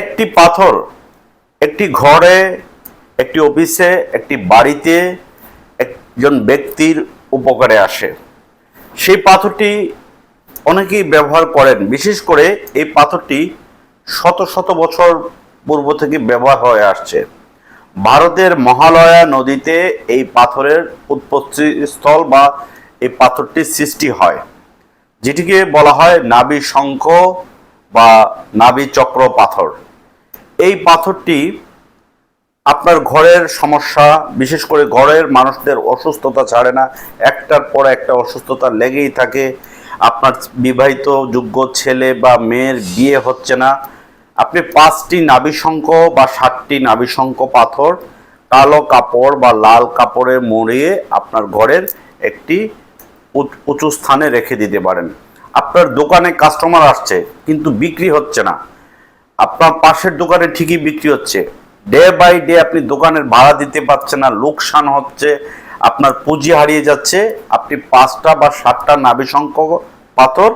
একটি পাথর, একটি ঘরে, একটি অফিসে, একটি বাড়িতে একজন ব্যক্তির উপকারে আসে। সেই পাথরটি অনেকেই ব্যবহার করেন। বিশেষ করে এই পাথরটি শত শত বছর পূর্ব থেকে ব্যবহার হয়ে আসছে। ভারতের মহালয়া নদীতে এই পাথরের উৎপত্তি স্থল বা এই পাথরটির সৃষ্টি হয়, যেটিকে বলা হয় নাবি শঙ্খ বা নাবি চক্র পাথর। এই পাথরটি আপনার ঘরের সমস্যা, বিশেষ করে ঘরের মানুষদের অসুস্থতা ছাড়ে না। একটার পর একটা অসুস্থতা লেগেই থাকে। আপনার বিবাহিত যোগ্য ছেলে বা মেয়ের বিয়ে হচ্ছে না। আপনি পাঁচটি নাবিশঙ্ক বা সাতটি নাবিশঙ্ক পাথর, কালো কাপড় বা লাল কাপড়ে মুড়িয়ে আপনার ঘরের একটি উঁচু স্থানে রেখে দিতে পারেন। আপনার দোকানে কাস্টমার আসছে, কিন্তু বিক্রি হচ্ছে না। আপনার পাশের দোকানে ঠিকই বিক্রি হচ্ছে। ডে বাই ডে আপনি দোকানের ভাড়া দিতে পারছেন না, লোকসান হচ্ছে, আপনার পুঁজি হারিয়ে যাচ্ছে, আপনি পাঁচটা বা সাতটা নাবিশঙ্ক পাথর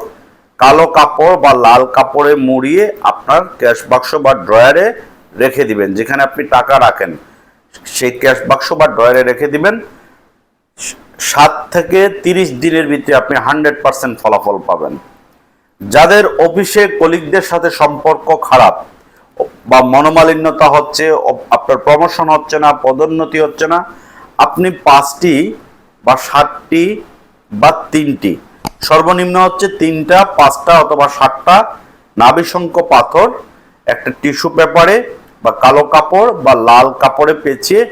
কালো কাপড় বা লাল কাপড়ে মুড়িয়ে আপনার ক্যাশ বাক্স বা ড্রয়ারে রেখে দিবেন, যেখানে আপনি টাকা রাখেন। সেই ক্যাশ বাক্স বা ড্রয়ারে রেখে দিবেন। সাত থেকে তিরিশ দিনের ভিতরে আপনি হান্ড্রেড পার্সেন্ট ফলাফল পাবেন। যাদের অফিসে কলিগদের সাথে সম্পর্ক খারাপ বা মনোমালিন্যতা হচ্ছে, আপনার প্রমোশন হচ্ছে না, পদোন্নতি হচ্ছে না, আপনি পাঁচটি বা সাতটি বা তিনটি। সর্বনিম্ন হচ্ছে তিনটা, পাঁচটা অথবা সাতটা নাবিশঙ্ক পাথর, একটা টিস্যু পেপারে বা কালো কাপড় বা লাল কাপড়ে পেঁচিয়ে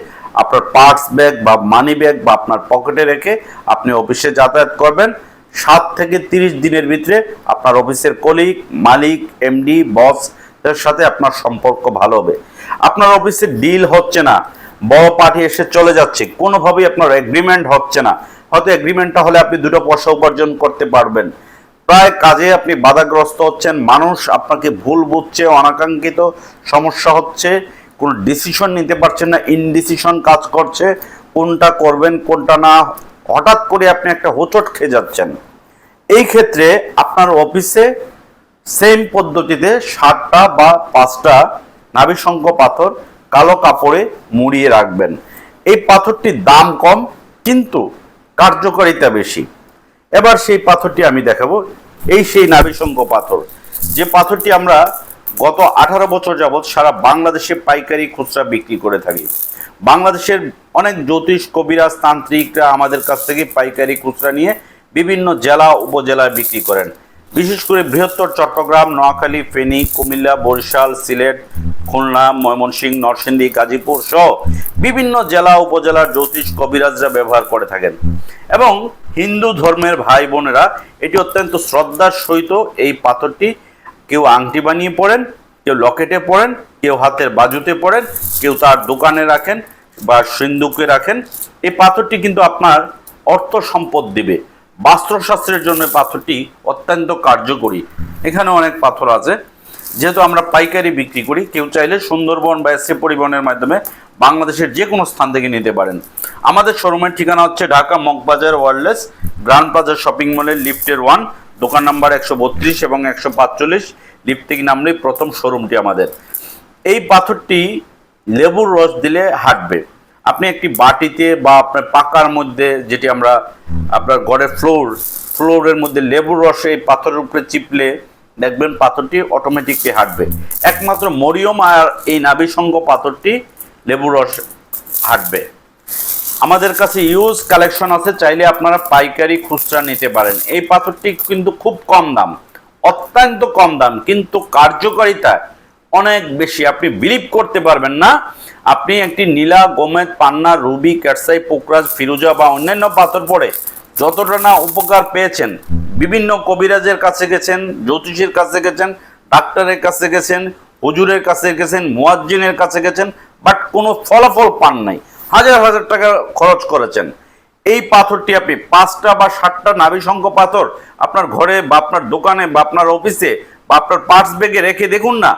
আপনার পার্স ব্যাগ বা মানি ব্যাগ বা আপনার পকেটে রেখে আপনি অফিসে যাতায়াত করবেন। সাত থেকে তিরিশ দিনের ভিতরে আপনার অফিসের কলিগ মালিক এমডি বস এর সাথে আপনার সম্পর্ক ভালো হবে। আপনার অফিসে ডিল হচ্ছে না বড় পার্টি এসে চলে যাচ্ছে, কোনোভাবেই আপনার এগ্রিমেন্ট হচ্ছে না। হয়তো এগ্রিমেন্টটা হলে আপনি দুটো পয়সা উপার্জন করতে পারবেন। প্রায় কাজে আপনি বাধাগ্রস্ত হচ্ছেন, মানুষ আপনাকে ভুল বুঝছে, অনাকাঙ্ক্ষিত সমস্যা হচ্ছে, কোনো ডিসিশন নিতে পারছেন না ইনডিসিশন কাজ করছে, কোনটা করবেন, কোনটা না হঠাৎ করে আপনি একটা হোঁচট খেয়ে যাচ্ছেন। এই ক্ষেত্রে আপনার অফিসে সেম পদ্ধতিতে সাতটা বা পাঁচটা নাবিশঙ্ক পাথর কালো কাপড়ে মুড়িয়ে রাখবেন। এই পাথরটির দাম কম, কিন্তু কার্যকারিতা বেশি। এবার সেই পাথরটি আমি দেখাবো। এই সেই নাবিশঙ্ক পাথর। যে পাথরটি আমরা গত আঠারো বছর যাবৎ সারা বাংলাদেশে পাইকারি খুচরা বিক্রি করে থাকি। বাংলাদেশের অনেক জ্যোতিষ কবিরাজ তান্ত্রিকরা আমাদের কাছ থেকে পাইকারি খুচরা নিয়ে বিভিন্ন জেলা, উপজেলায় বিক্রি করেন। বিশেষ করে বৃহত্তর চট্টগ্রাম, নোয়াখালী, ফেনী, কুমিল্লা, বরিশাল, সিলেট, খুলনা, ময়মনসিংহ, নরসিংদী, গাজীপুর সহ বিভিন্ন জেলা, উপজেলার জ্যোতিষ কবিরাজরা ব্যবহার করে থাকেন। এবং হিন্দু ধর্মের ভাই বোনেরা এটি অত্যন্ত শ্রদ্ধার সহিত এই পাথরটি কেউ আংটি বানিয়ে পড়েন কেউ লকেটে পড়েন, কেউ হাতের বাজুতে পড়েন, কেউ তার দোকানে রাখেন বা সিন্ধুকে রাখেন, এই পাথরটি কিন্তু আপনার অর্থ সম্পদ দিবে। বাস্ত্রশাস্ত্রের জন্য পাথরটি অত্যন্ত কার্যকরী। এখানে অনেক পাথর আছে। যেহেতু আমরা পাইকারি বিক্রি করি, কেউ চাইলে সুন্দরবন বা এসে পরিবহনের মাধ্যমে বাংলাদেশের যে কোনো স্থান থেকে নিতে পারেন। আমাদের শোরুমের ঠিকানা হচ্ছে ঢাকা মগবাজার ওয়ারলেস গ্রান্ড প্লাজার শপিং মলের লিফটের ওয়ান, দোকান নাম্বার একশো বত্রিশ এবং একশো পাঁচচল্লিশ। থেকে নামলেই প্রথম শোরুমটি আমাদের। এই পাথরটি লেবুর রস দিলে হাঁটবে। আপনি একটি বাটিতে বা আপনার পাকার মধ্যে যেটি আমরা আপনার ঘরের ফ্লোর ফ্লোরের মধ্যে লেবুর রসে এই পাথরের উপরে চিপলে দেখবেন পাথরটি অটোমেটিকলি হাঁটবে। একমাত্র মরিয়ম আর এই নাবিসঙ্গ পাথরটি লেবুর রস হাঁটবে। আমাদের কাছে ইউজ কালেকশন আছে, চাইলে আপনারা পাইকারি খুচরা নিতে পারেন। এই পাথরটি কিন্তু খুব কম দাম। অত্যন্ত কম দাম, কিন্তু কার্যকারিতা অনেক বেশি। আপনি বিলিভ করতে পারবেন না। আপনি একটি নীলা গোমেদ পান্না, রুবি, ক্যাটসাই, পোকরাজ, ফিরুজা বা অন্যান্য পাথর পড়ে যতটা না উপকার পেয়েছেন, বিভিন্ন কবিরাজের কাছে গেছেন, জ্যোতিষীর কাছে গেছেন, ডাক্তারের কাছে গেছেন, হুজুরের কাছে গেছেন, মুয়াজ্জিনের কাছে গেছেন বাট কোনো ফলাফল পান নাই। হাজার হাজার টাকা খরচ করেছেন। এই পাথরটি আপনি পাঁচটা বা সাতটা নাভিশঙ্ক পাথর আপনার ঘরে বা আপনার দোকানে বা আপনার অফিসে বা আপনার পার্স ব্যাগে রেখে দেখুন না,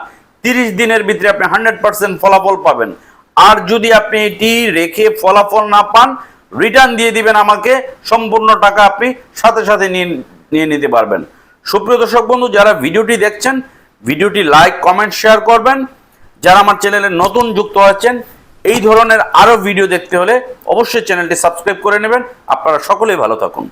তিরিশ দিনের ভিতরে আপনি হান্ড্রেড পার্সেন্ট ফলাফল পাবেন। আর যদি আপনি এটি রেখে ফলাফল না পান, রিটার্ন দিয়ে দিবেন আমাকে, সম্পূর্ণ টাকা আপনি সাথে সাথে নিয়ে নিয়ে নিতে পারবেন। সুপ্রিয় দর্শক বন্ধু, যারা ভিডিওটি দেখছেন, ভিডিওটি লাইক, কমেন্ট, শেয়ার করবেন। যারা আমার চ্যানেলে নতুন যুক্ত হয়েছেন এই ধরনের আরও ভিডিও দেখতে হলে অবশ্যই চ্যানেলটি সাবস্ক্রাইব করে নেবেন। আপনারা সকলেই ভালো থাকুন।